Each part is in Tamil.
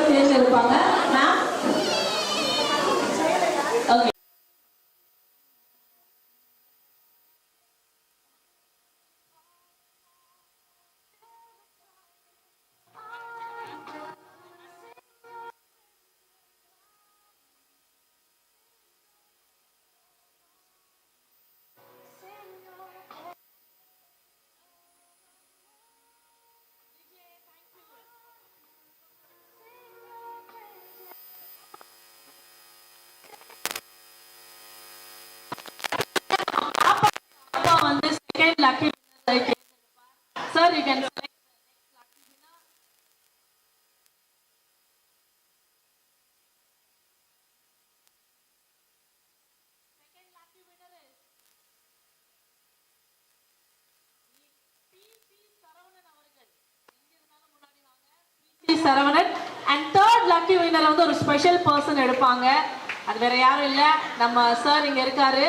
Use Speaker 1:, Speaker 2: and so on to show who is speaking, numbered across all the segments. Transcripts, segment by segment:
Speaker 1: தேர்ந்தெடுப்பாங்க. sure you Saravanan and third lucky வந்து ஒரு ஸ்பெஷல் பர்சன் எடுப்பாங்க. அது வேற யாரும் இல்ல. நம்ம சார் இங்க இருக்காரு.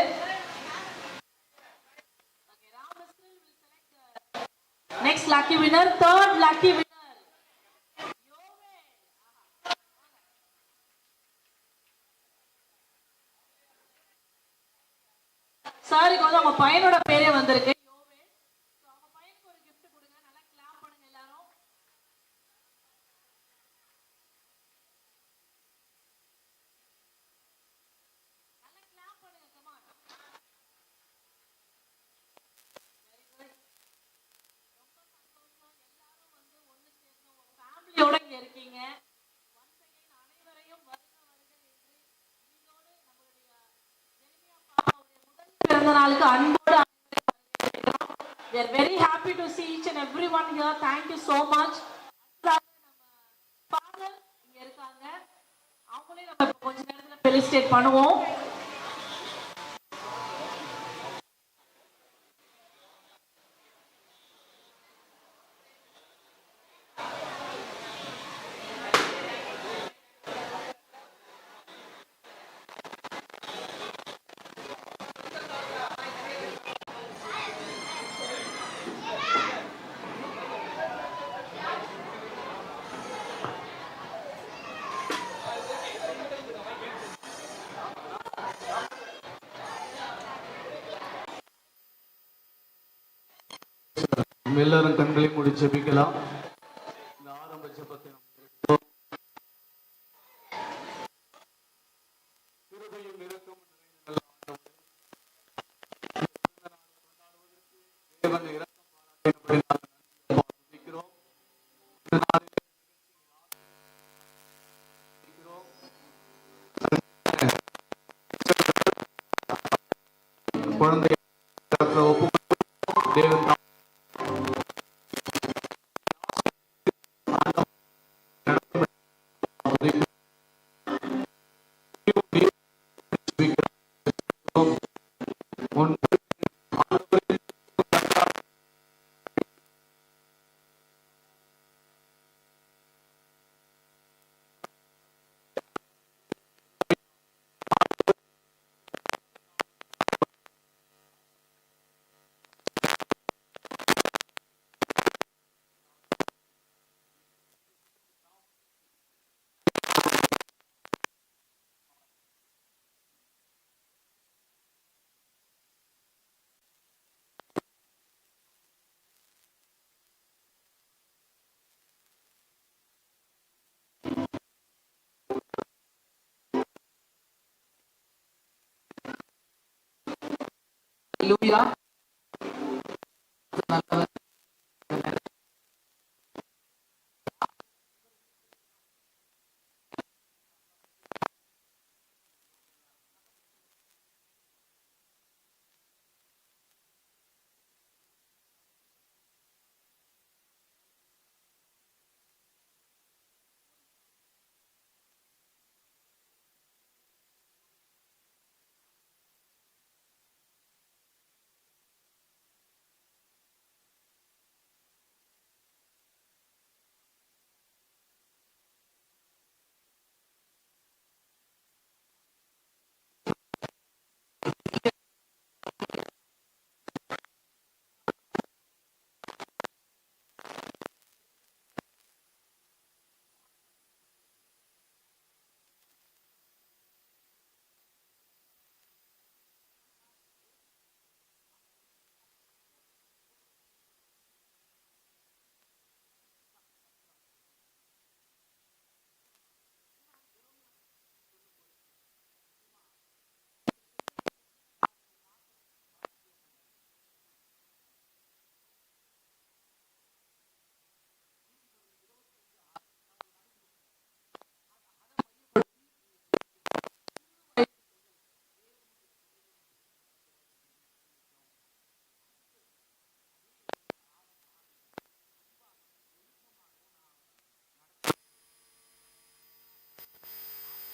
Speaker 1: Next lucky winner third lucky winner சாருக்கு வந்து அவங்க பையனோட பேரே வந்திருக்கு. பிறந்த நாளுக்கு அன்போடு We are very happy to see each and everyone here. Thank you so much. இருக்காங்க அவங்களே நம்ம கொஞ்ச நேரத்துல பெலிஸ்டேட் பண்ணுவோம்
Speaker 2: കരങ്ങളെ മുടി
Speaker 3: ജപിക്കലാം Hallelujah.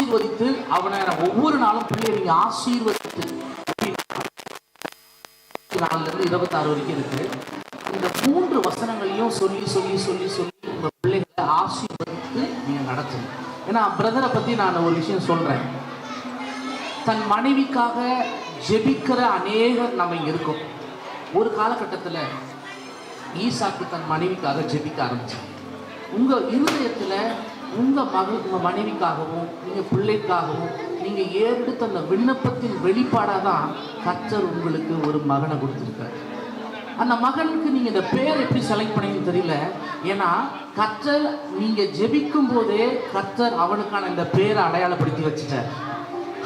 Speaker 3: ஆசீர்வதித்து அவனை ஒவ்வொரு நாளும் பிள்ளைய நீங்க ஆசீர்வதித்து. இருந்து இருபத்தி ஆறு வரைக்கும் இருக்கு. இந்த மூன்று வசனங்களையும் சொல்லி சொல்லி சொல்லி சொல்லி உங்க பிள்ளைகளை ஆசீர்வதித்து நீங்க நடத்தணும். ஏன்னா பிரதரை பத்தி நான் ஒரு விஷயம் சொல்றேன். தன் மனைவிக்காக ஜெபிக்கிற அநேகர் நம்ம இருக்கும். ஒரு காலகட்டத்தில் ஈசாக்கு தன் மனைவிக்காக ஜெபிக்க ஆரம்பிச்சாங்க உங்க இருதயத்தில் உங்கள் மகள் உங்கள் மனைவிக்காகவும் நீங்கள் பிள்ளைக்காகவும் நீங்கள் ஏறெடுத்த அந்த விண்ணப்பத்தின் வெளிப்பாடாக தான் கர்த்தர் உங்களுக்கு ஒரு மகனை கொடுத்துருக்காரு. அந்த மகனுக்கு நீங்கள் இந்த பேர் எப்படி செலக்ட் பண்ணீங்கன்னு தெரியல. ஏன்னா கர்த்தர் நீங்கள் ஜெபிக்கும் போதே கர்த்தர் அவனுக்கான இந்த பேரை அடையாளப்படுத்தி வச்சுட்டார்.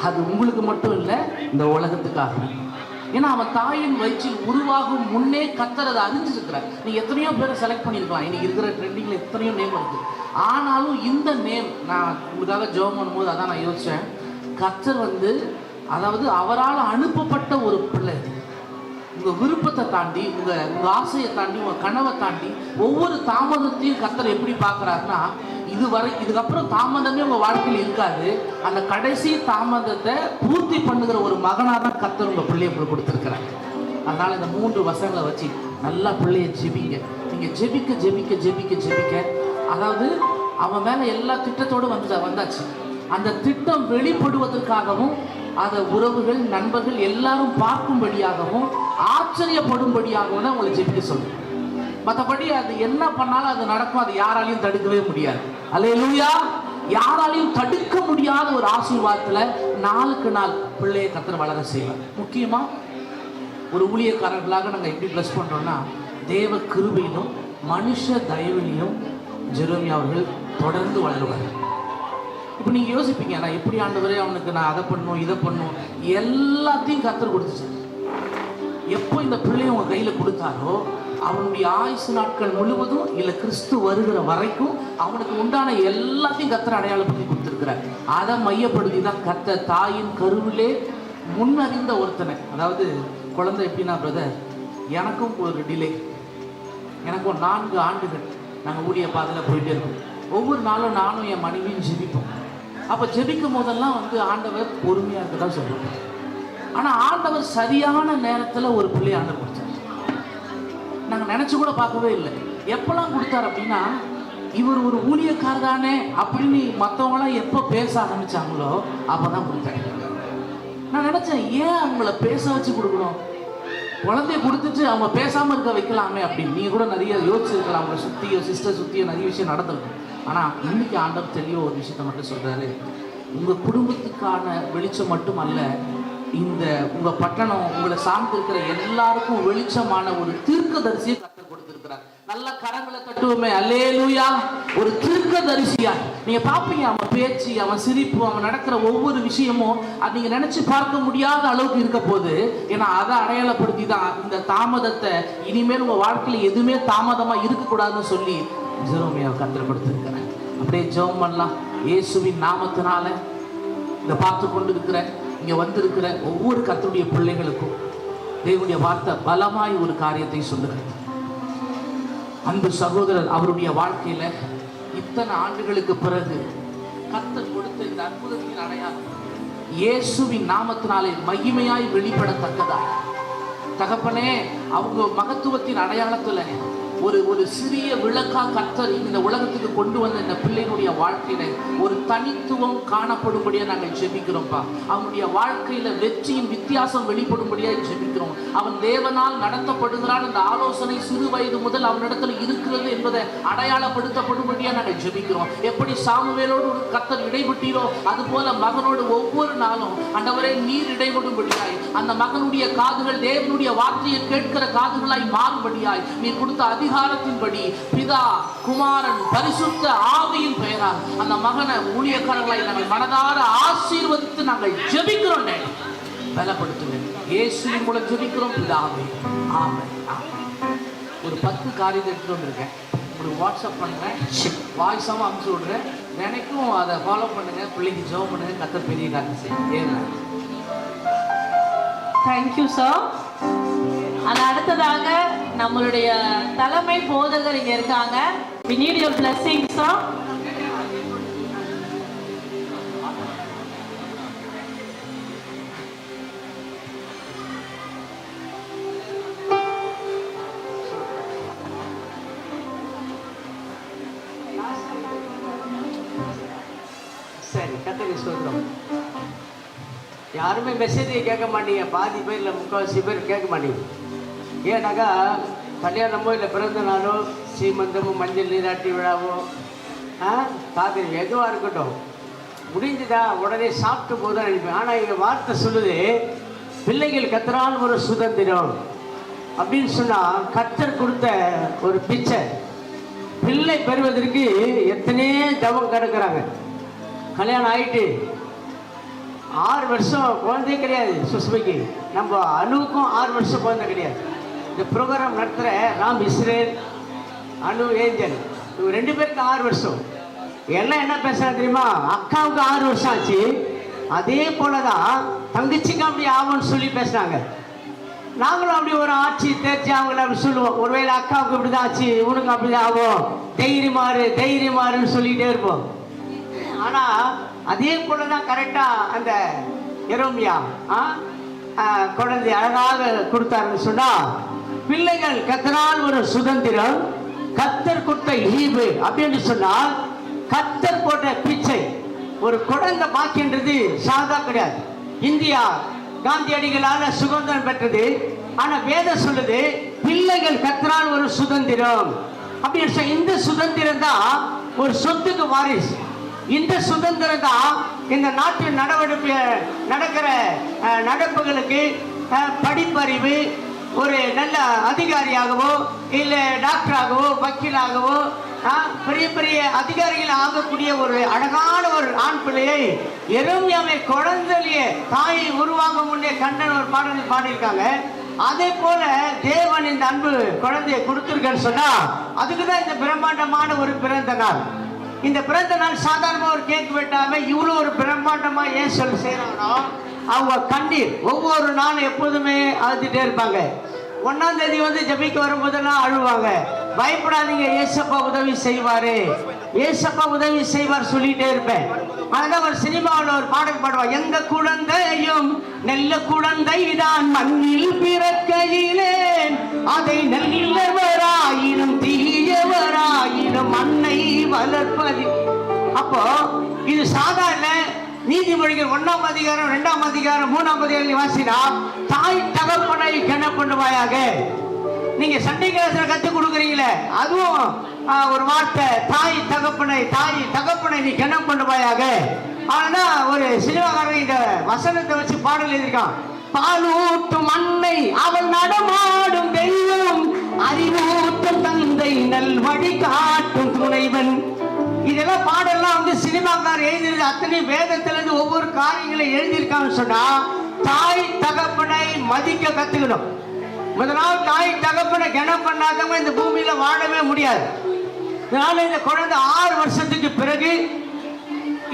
Speaker 3: அது உங்களுக்கு மட்டும் இல்லை இந்த உலகத்துக்காகவும். ஏன்னா அவன் தாயின் வயிற்றில் உருவாகும் முன்னே கத்தர் அதை அறிஞ்சிருக்கிறார். நீ எத்தனையோ பேரை செலக்ட் பண்ணியிருக்கலாம். இன்னைக்கு இருக்கிற ட்ரெண்டிங்கில் எத்தனையோ நேம் இருக்கு ஆனாலும் இந்த நேம் நான் உங்களுக்காக ஜோம் பண்ணும்போது அதான் நான் யோசித்தேன் கத்தர் வந்து அதாவது அவரால் அனுப்பப்பட்ட ஒரு பிள்ளை. உங்கள் உங்க விருப்பத்தை தாண்டி உங்க உங்க ஆசையை தாண்டி உங்க கனவை தாண்டி ஒவ்வொரு தாமதத்தையும் கத்தர் எப்படி பார்க்குறாருன்னா இதுவரை இதுக்கப்புறம் தாமதமே உங்க வாழ்க்கையில் இருக்காது. அந்த கடைசி தாமதத்தை பூர்த்தி பண்ணுகிற ஒரு மகனாக தான் கத்தர் உங்க பிள்ளையை உங்களுக்கு கொடுத்துருக்கிறார். அதனால இந்த மூன்று வசங்களை வச்சு நல்லா பிள்ளைய ஜெபிங்க. நீங்க ஜெபிக்க ஜெபிக்க ஜெபிக்க ஜெபிக்க. அதாவது அவன் மேல எல்லா திட்டத்தோடு வந்து வந்தாச்சு. அந்த திட்டம் வெளிப்படுவதற்காகவும் அதை உறவுகள் நண்பர்கள் எல்லாரும் பார்க்கும்படியாகவும் ஆச்சரியப்படும்படியாகவும் தான் உங்களை ஜெபிக்க சொல்லுங்க மற்றபடி அது என்ன பண்ணாலும் அது நடக்கும். அது யாராலையும் தடுக்கவே முடியாது. அல்லேலூயா யாராலையும் தடுக்க முடியாத ஒரு ஆசீர்வாதத்தில் நாளுக்கு நாள் பிள்ளையை கத்திர வளர செய்வார். முக்கியமாக ஒரு ஊழியக்காரர்களாக நாங்கள் எப்படி ப்ளஸ் பண்ணுறோன்னா தேவ கிருபையிலும் மனுஷ தயவிலையும் ஜெரோமி அவர்கள் தொடர்ந்து வளருவார். இப்போ நீங்கள் யோசிப்பீங்க நான் எப்படி ஆண்டவரே அவனுக்கு நான் அதை பண்ணும் இதை பண்ணும் எல்லாத்தையும் கத்தர் கொடுத்துச்சு. எப்போ இந்த பிள்ளையை உங்கள் கையில் கொடுத்தாரோ அவனுடைய ஆயுசு நாட்கள் முழுவதும் இல்லை கிறிஸ்து வருகிற வரைக்கும் அவனுக்கு உண்டான எல்லாத்தையும் கத்தர் அடையாளப்படுத்தி கொடுத்துருக்கிறார். அதை மையப்படுத்தி தான் கத்த தாயின் கருவிலே முன்னறிந்த ஒருத்தனை. அதாவது குழந்தை எப்படின்னா பிரதர் எனக்கும் ஒரு டிலே எனக்கும் நான்கு ஆண்டுகள் நாங்கள் ஊழிய பாதையில் போயிட்டே இருக்கோம். ஒவ்வொரு நாளும் நானும் என் மனைவியும் ஜெபிப்போம். அப்போ ஜெபிக்கும் போதெல்லாம் வந்து ஆண்டவர் பொறுமையாக இருக்க தான் சொல்லுவோம் ஆனால் ஆண்டவர் சரியான நேரத்தில் ஒரு பிள்ளையை ஆண்டவர் நாங்கள் நினச்சி கூட பார்க்கவே இல்லை. எப்போல்லாம் கொடுத்தார் அப்படின்னா இவர் ஒரு ஊழியக்கார் தானே அப்படின்னு மற்றவங்களாம் எப்போ பேச ஆரம்பித்தாங்களோ அப்போ தான் கொடுத்தாரு. நான் நினச்சேன் ஏன் அவங்கள பேச வச்சு கொடுக்கணும்? குழந்தைய கொடுத்துட்டு அவங்க பேசாமல் இருக்க வைக்கலாமே அப்படின்னு. நீங்கள் கூட நிறைய யோசிச்சிருக்கலாம் அவங்கள சுற்றியோ சிஸ்டர் சுற்றியோ நிறைய விஷயம் நடந்திருக்கும் ஆனால் இன்னைக்கு ஆண்டவர் தெளிவாக ஒரு விஷயத்த மட்டும் சொல்கிறாரு உங்கள் குடும்பத்துக்கான வெளிச்சம் மட்டும் அல்ல இந்த உங்கள் பட்டணம் உங்களை சார்ந்து இருக்கிற எல்லாருக்கும் வெளிச்சமான ஒரு தீர்க்கதரிசியை கற்றுக் கொடுத்துருக்கிறார். நல்ல கரங்களை தட்டுவோமே. அல்லேலூயா. ஒரு தீர்க்கதரிசியா. நீங்க பாப்பீங்க அவன் பேச்சு அவன் சிரிப்பு அவன் நடக்கிற ஒவ்வொரு விஷயமும் அது நீங்க நினைச்சு பார்க்க முடியாத அளவுக்கு இருக்க போது ஏன்னா அதை அடையாளப்படுத்தி தான் இந்த தாமதத்தை இனிமேல் உங்க வாழ்க்கையில எதுவுமே தாமதமா இருக்கக்கூடாதுன்னு சொல்லி ஜெரோமியாவை கத்திரப்படுத்திருக்கிறேன் அப்படியே ஜெபம் பண்ணலாம். இயேசுவின் நாமத்தினால இதை பார்த்து கொண்டு இருக்கிறேன் இங்க வந்திருக்கிற ஒவ்வொரு கர்த்தருடைய பிள்ளைகளுக்கும் தேவனுடைய வார்த்தை பலமாய் ஒரு காரியத்தை சொல்லுகிறது. அன்பு சகோதரர் அவருடைய வாழ்க்கையில இத்தனை ஆண்டுகளுக்கு பிறகு கத்தன் கொடுத்த இந்த அற்புதத்தின் அடையாளம் இயேசுவின் நாமத்தினாலே மகிமையாய் வெளிப்படத்தக்கதா? தகப்பனே அவங்க மகத்துவத்தின் அடையாளத்துல ஒரு ஒரு சிறிய விளக்கா கர்த்தர் இந்த உலகத்துக்கு கொண்டு வந்த இந்த பிள்ளையினுடைய வாழ்க்கையில ஒரு தனித்துவம் காணப்படும்படியா நாங்கள் ஜெபிக்கிறோம்ப்பா அவனுடைய வாழ்க்கையில வெற்றியின் வித்தியாசம் வெளிப்படும்படியா ஜெபிக்கிறோம். அவன் தேவனால் நடத்தப்படுகிறான் இந்த ஆலோசனை சிறு வயது முதல் அவனிடத்துல இருக்கிறது என்பதை அடையாளப்படுத்தப்படும்படியா நாங்கள் ஜெபிக்கிறோம். எப்படி சாமுவேலோடு ஒரு கர்த்தர் இடைபட்டீரோ அது போல மகனோடு ஒவ்வொரு நாளும் அண்டவரை நீர் இடைபடும்படியாய் அந்த மகனுடைய காதுகள் தேவனுடைய வார்த்தையை கேட்கிற காதுகளாய் மாறும்படியாய் நீ கொடுத்த அதிக அதிகாரத்தின்படி பிதா குமாரன் பரிசுத்த ஆவியின் பெயரால் அந்த மகனை ஊழியக்காரர்களை நாங்கள் மனதார ஆசீர்வதித்து நாங்கள் ஜெபிக்கிறோம் டேடி. பலப்படுத்துங்க இயேசுவின் மூலம் ஜெபிக்கிறோம் பிதாவே. ஆமை ஒரு பத்து காரியத்தை எடுத்துட்டு வந்திருக்கேன். உங்களுக்கு வாட்ஸ்அப் பண்ணுறேன் வாய்ஸாகவும் அமுச்சு விடுறேன் நினைக்கும் அதை ஃபாலோ பண்ணுங்க. பிள்ளைக்கு ஜெபம் பண்ணுங்க. கத்த பெரிய காரியம் செய்யும். ஏன்னா
Speaker 1: தேங்க்யூ சார் அது அடுத்ததாக நம்மளுடைய தலைமை போதகர் இங்க இருக்காங்க. We need your blessing sir.
Speaker 4: கத்திரி யாருமே மெசேஜை கேட்க மாட்டீங்க. பாதி பேர் இல்லை முக்கால்வாசி பேர் கேட்க மாட்டீங்க. ஏன்னாக்கா கல்யாணமோ இல்லை பிறந்த நாளோ சீமந்தமோ மஞ்சள் நீராட்டி விழாவோ ஆ காதல் எதுவாக இருக்கட்டும் முடிஞ்சுதா உடனே சாப்பிட்டு போதும் நினைப்பேன் ஆனால் இங்கே வார்த்தை சொல்லுது பிள்ளைகள் கத்தரால் ஒரு சுதந்திரம் அப்படின்னு சொன்னால் கத்தர் கொடுத்த ஒரு பிச்சை பிள்ளை பெறுவதற்கு எத்தனையோ தவம் கிடக்குறாங்க கல்யாணம் ஆயிட்டு ஆறு வருஷம் குழந்தையே கிடையாது சுஷ்மிக்கு நம்ம அணுவுக்கும் ஆறு வருஷம் குழந்தை கிடையாது இந்த ப்ரோக்ராம் நடத்துகிற ராம் இஸ்ரேல் அனு ஏஞ்சல். இவங்க ரெண்டு பேருக்கு ஆறு வருஷம். எல்லாம் என்ன பேசுகிறாங்க தெரியுமா? அக்காவுக்கு ஆறு வருஷம் ஆச்சு. அதே போல தான் தங்கச்சிக்கு அப்படி ஆகும்னு சொல்லி பேசுனாங்க நாங்களும் அப்படி ஒரு ஆட்சி தேர்ச்சி அவங்கள அப்படி சொல்லுவோம். ஒருவேளை அக்காவுக்கு இப்படி தான் ஆச்சு இவனுக்கு அப்படி தான் ஆகும் தைரியமாறு தைரியமாறுன்னு சொல்லிகிட்டே இருப்போம். ஆனால் அதே போல தான் கரெக்டாக அந்த எரோமியா ஆ குழந்தை அழகாக கொடுத்தாருன்னு சொன்னால் பிள்ளைகள் கத்தனால் ஒரு சுதந்திரம் கத்தர் கொடுத்த ஈவு அப்படின்னு சொன்னால் கத்தர் போட்ட பிச்சை. ஒரு குழந்தை பாக்கின்றது சாதா கிடையாது. இந்தியா காந்தியடிகளால் சுதந்திரம் பெற்றது. ஆனா வேதம் சொல்லுது பிள்ளைகள் கத்தனால் ஒரு சுதந்திரம். அப்படின்னு சொன்னா இந்த சுதந்திரம் தான் ஒரு சொத்துக்கு வாரிசு. இந்த சுதந்திரம் தான் இந்த நாட்டின் நடவடிக்கை நடக்கிற நடப்புகளுக்கு படிப்பறிவு ஒரு நல்ல அதிகாரியாகவோ இல்லை டாக்டராகவோ வக்கீலாகவோ பெரிய பெரிய அதிகாரிகள் ஆகக்கூடிய ஒரு அழகான ஒரு ஆண் பிள்ளையை எருமையாமை குழந்தையே தாயை உருவாக முன்னே கண்ணன் ஒரு பாடல் பாடியிருக்காங்க. அதே போல தேவன் இந்த அன்பு குழந்தையை கொடுத்துருக்கேன்னு சொன்னா அதுக்கு தான் இந்த பிரம்மாண்டமான ஒரு பிறந்த நாள். இந்த பிறந்த நாள் சாதாரணமாக ஒரு கேக் வெட்டாம இவ்வளோ ஒரு பிரம்மாண்டமாக ஏன் சொல்லி செய்கிறாங்கன்னா அவங்க கண்ணீர். ஒவ்வொரு நாளும் எப்போதுமே அழுத்திட்டே இருப்பாங்க. ஒன்னாம் தேதி வந்து ஜபிக்க வரும்போதெல்லாம் அழுவாங்க. பயப்படாதீங்க ஏசப்பா உதவி செய்வாரு. ஏசப்பா உதவி செய்வார் சொல்லிட்டே இருப்பேன். அதனால் ஒரு சினிமாவில் ஒரு பாடல் பாடுவா எங்க குழந்தையும் நெல்ல குழந்தை தான் மண்ணில் பிறக்கையிலே அதை நல்லவராயினும் தீயவராயினும் மண்ணை வளர்ப்பது அப்போ இது சாதாரண நீதிமொழிகள் ஒன்றாம் அதிகாரம் ரெண்டாம் அதிகாரம் மூணாம் அதிகாரம் வாசினா தாய் தகப்பனை கன பண்ணுவாயாக நீங்க சண்டை கிளாஸ்ல கத்து கொடுக்குறீங்களே அதுவும் ஒரு வார்த்தை தாய் தகப்பனை தாய் தகப்பனை நீ கனம் பண்ணுவாயாக ஆனா ஒரு சினிமாக்காரன் இந்த வசனத்தை வச்சு பாடல் எழுதியிருக்கான். பாலூட்டும் அன்னை அவள் நடமாடும் தெய்வம் அறிவூட்டும் தந்தை நல் வழி காட்டும் துணைவன். இதெல்லாம் பாடல்லாம் வந்து சினிமாக்கார் எழுதியிருக்கு அத்தனை வேதத்திலிருந்து ஒவ்வொரு காரியங்களை எழுதியிருக்காங்கன்னு சொன்னா தாய் தகப்பனை மதிக்க கத்துக்கணும். முதலாவது தாய் தகப்பனை கனம் பண்ணாதவங்க இந்த பூமியில வாழவே முடியாது. இதனால இந்த குழந்தை ஆறு வருஷத்துக்கு பிறகு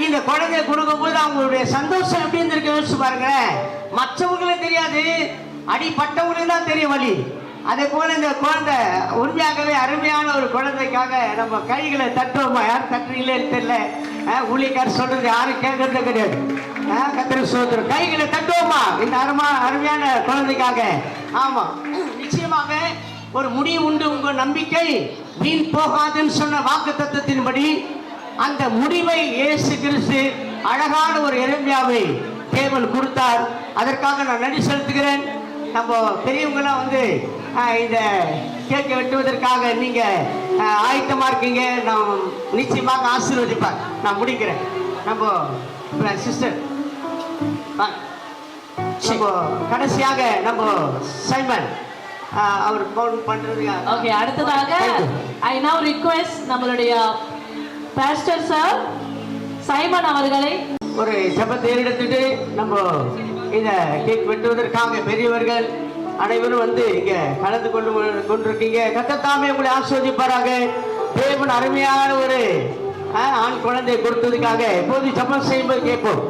Speaker 4: இந்த குழந்தைய கொடுக்கும்போது அவங்களுடைய சந்தோஷம் எப்படி இருந்திருக்கு யோசிச்சு பாருங்க மற்றவங்களுக்கு தெரியாது. அடிப்பட்டவங்களுக்கு தான் தெரியும் வழி அதே போல இந்த குழந்தை உண்மையாகவே அருமையான ஒரு குழந்தைக்காக நம்ம கைகளை தட்டுவோமா யார் தட்டுறீங்களேன்னு தெரியல. ஊழியக்கார் சொல்றது யாரும் கேட்கறது கிடையாது. கத்திர சோதரம் கைகளை தட்டுவோமா? இந்த அருமா அருமையான குழந்தைக்காக. ஆமா. நிச்சயமாக ஒரு முடிவு உண்டு உங்க நம்பிக்கை வீண் போகாதுன்னு சொன்ன வாக்கு தத்துவத்தின்படி அந்த முடிவை இயேசு கிறிஸ்து அழகான ஒரு இறைமையாவை தேவன் கொடுத்தார். அதற்காக நான் நன்றி செலுத்துகிறேன். நம்ம பெரியவங்களாம் வந்து இந்த கேக்கை வெட்டுவதற்காக நீங்க ஆஹ், ஆயத்தமா இருக்கீங்க. நான் நிச்சயமாக ஆசீர்வதிப்பார் நான் முடிக்கிறேன். நம்ம சிஸ்டர் நம்ம கடைசியாக நம்ம சைமன் அவர் ஃபோன் பண்றது
Speaker 1: ஓகே அடுத்ததாக ஐ நவ் ரிக்வெஸ்ட் நம்மளுடைய பாஸ்டர் சார் சைமன் அவர்களை
Speaker 4: ஒரு ஜபத்தை எடுத்துட்டு நம்ம இந்த கேக் வெட்டுவதற்காக பெரியவர்கள் அனைவரும் வந்து இங்க கலந்து கொண்டு கொண்டிருக்கீங்க. கத்தத்தாமே உங்களை ஆஸ்வதிப்பாராங்க தேவன் அருமையான ஒரு ஆஹ், ஆண் குழந்தை கொடுத்ததுக்காக இப்போது ஜபம் செய்யும்போது கேட்போம்.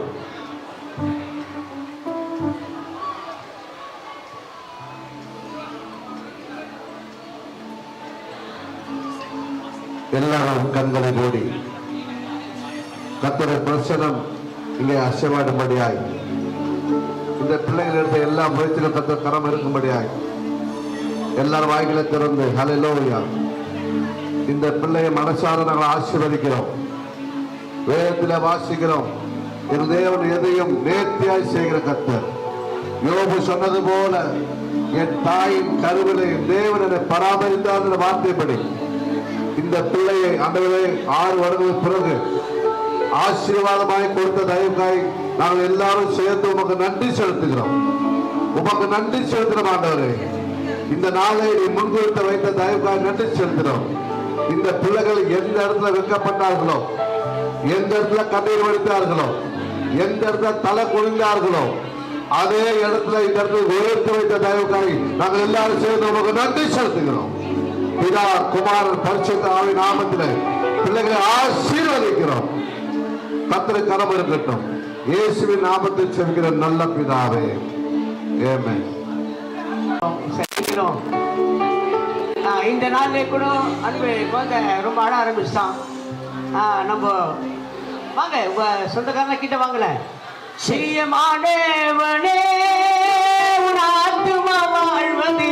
Speaker 5: எல்லாரும் கண்களை மூடி. கத்தரை பிரசனம் இங்கே அசைவாடும்படியாய் இந்த பிள்ளைகள் எடுத்த எல்லா முயற்சியிலும் கத்த கரம் இருக்கும்படியாய் எல்லாரும் வாய்களை திறந்து ஹalleluya இந்த பிள்ளையை மனசார நாங்கள் ஆசீர்வதிக்கிறோம். வேதத்தில் வாசிக்கிறோம். என் தேவன் எதையும் நேர்த்தியாய் செய்கிற கத்தர் யோபு சொன்னது போல என் தாயின் கருவிலே தேவன் என்னை பராமரித்தார் என்ற வார்த்தைப்படி இந்த பிள்ளையை அந்த ஆறு வருடங்களுக்கு பிறகு ஆசீர்வாதமாய் கொடுத்த தயவுக்காய் நாங்கள் எல்லாரும் சேர்ந்து உமக்கு நன்றி செலுத்துகிறோம். உமக்கு நன்றி செலுத்துகிறோம் ஆண்டவரே. இந்த நாளை நீ முன்குறித்து வைத்த தயவுக்காக நன்றி செலுத்துகிறோம். இந்த பிள்ளைகள் எந்த இடத்துல வெக்கப்பட்டார்களோ எந்த இடத்துல கண்ணீர் வடித்தார்களோ எந்த இடத்துல தலை குனிந்தார்களோ அதே இடத்துல இந்த இடத்துல உயர்த்து வைத்த தயவுக்காய் நாங்கள் எல்லாரும் சேர்ந்து உமக்கு நன்றி செலுத்துகிறோம். பிதா குமாரன் பரிசுத்த ஆவி நாமத்தில் பிள்ளைகளை ஆசீர்வதிக்கிறோம். கத்திர கரம் இருக்கட்டும். இயேசுவின் நாமத்தில் செல்கிற நல்ல பிதாவே. ஏமே
Speaker 4: சந்திக்கிறோம் ஆ, இந்த நாள்ல கூட அன்பு குழந்தை ரொம்ப அழ ஆரம்பிச்சிட்டான். ஆ, நம்ம வாங்க உங்க சொந்தக்காரன கிட்ட வாங்கல. செய்ய உன் ஆத்துமா வாழ்வது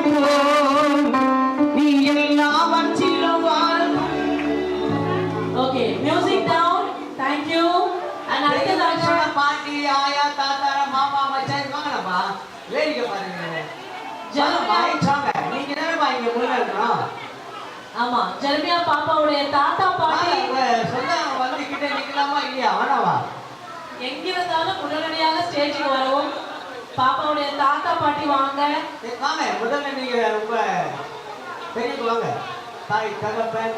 Speaker 4: ஆயா தாத்தா மாமா மச்சான் வாங்கலாமா வேடிக்கை பாருங்க. ஜனமா வாங்க. நீங்க நேரமா இங்க முன்ன இருக்கணும்?
Speaker 1: ஆமா ஜெர்மியா பாப்பாவுடைய தாத்தா பாட்டி.
Speaker 4: சொந்தம் வந்து கிட்ட நிக்கலாமா இல்லையா? வேணாவா
Speaker 1: எங்கிருந்தாலும் உடனடியாக ஸ்டேஜுக்கு வரவும். பாப்பாவுடைய தாத்தா பாட்டி வாங்க.
Speaker 4: வாங்க. முதல்ல நீங்க ரொம்ப பெரியவங்க வாங்க. தாய் தகப்பன்.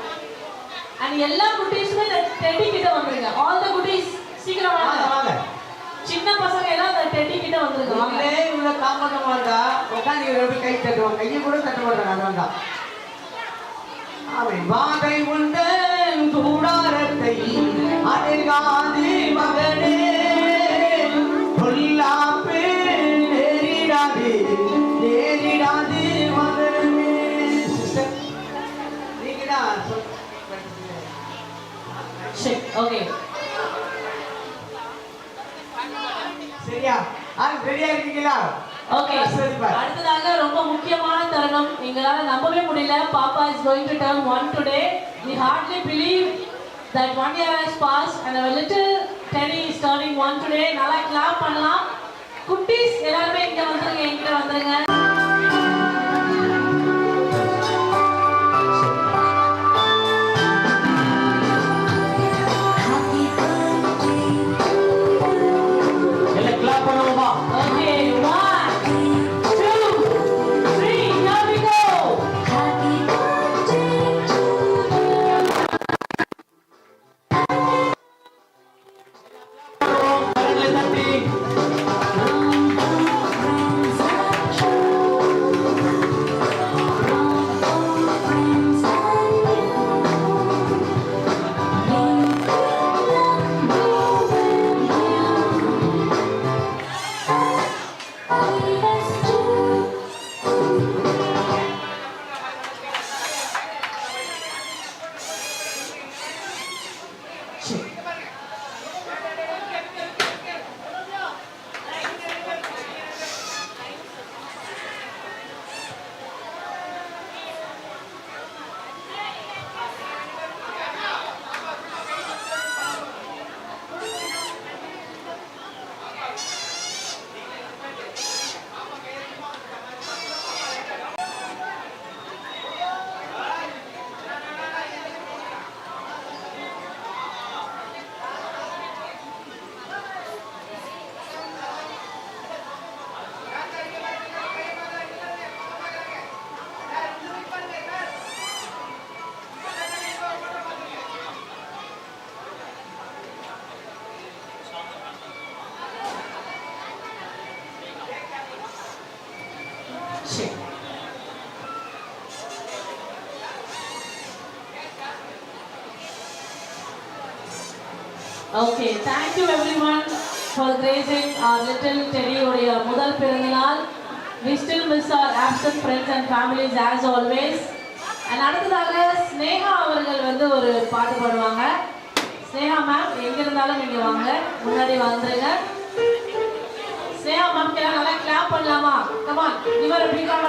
Speaker 1: அண்ட் எல்லா குட்டீஸுமே டெடி கிட்ட வந்துருங்க. ஆல் த குட்டீஸ் சீக்கிரம்
Speaker 4: வாங்க
Speaker 1: வாங்க. சின்ன பசங்க எல்லாம் அந்த டெடி கிட்ட வந்துருங்க வாங்க
Speaker 4: நீங்களே இவ்வளவு தாமதம் வந்தா உட்காந்து எப்படி கை தட்டுவோம். கையை கூட தட்ட மாட்டாங்க அது வந்தா அவன் வாதை உண்டன் கூடாரத்தை அணுகாது மகனே. பொல்லாப்பு நேரிடாது நேரிடாது மகனே. சிஸ்டர் நீங்க தான் சொல்
Speaker 1: சரி ஓகே
Speaker 4: இருக்கீங்களா
Speaker 1: ஓகே அடுத்ததாக ரொம்ப முக்கியமான தருணம். எங்களால நம்பவே முடியல. பாப்பா is going to turn one today we hardly believe that one year has passed and our little Teddy is turning one today. நல்லா கிளாப் பண்ணலாம். குட்டீஸ் எல்லாருமே இங்க வந்துருங்க என்கிட்ட வந்துருங்க. Okay, thank you everyone for gracing our little Teddy உடைய முதல் பிறந்தநாள். We still miss our absent friends and families as always. And அடுத்ததாக ஸ்னேகா அவர்கள் வந்து ஒரு பாட்டு பாடுவாங்க. ஸ்னேகா மேம் எங்க இருந்தாலும் நீங்க வாங்க முன்னாடி வந்துருங்க. ஸ்னேகா மேம் நல்லா கிளாப் பண்ணலாமா? Come on, give her a big round